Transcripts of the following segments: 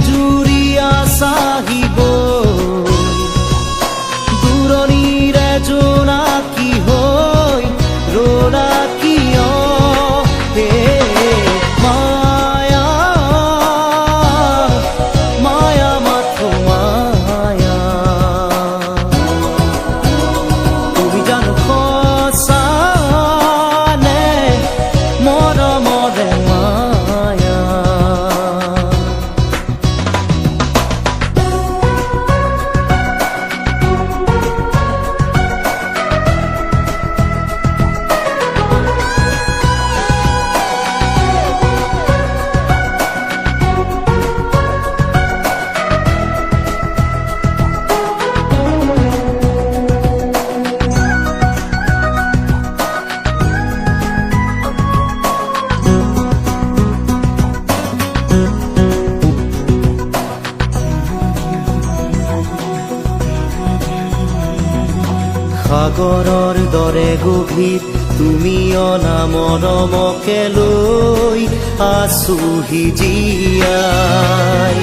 জুড়ি সাগৰৰ দৰে গভীৰ তুমি অনা মৰমকে লৈ আছোহি জীয়াই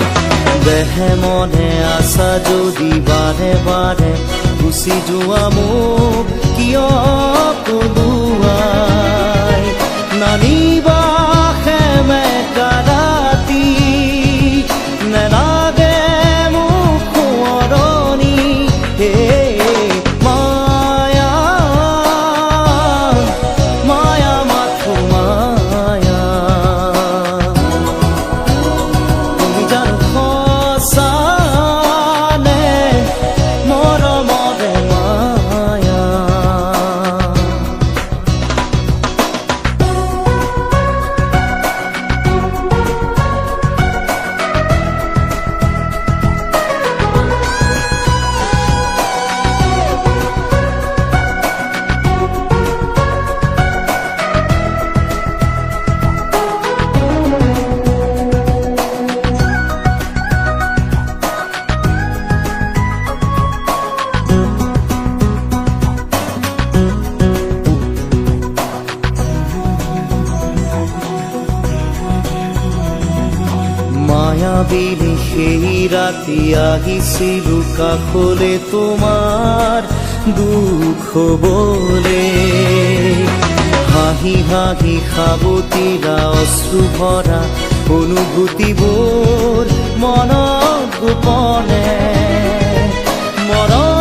দেহে মনে আছা যদি বাৰে বাৰে গুচি যোৱা মোক কিয় কলোৱাই মায়াবিনী সেই ৰাতি আহিছিলো কাষলে তোমাৰ দুখ হাহি হাঁহি হাঁহি অশ্রু ভরা অনুভূতি অনুভূতিবোৰ মনত গোপনে। মৰম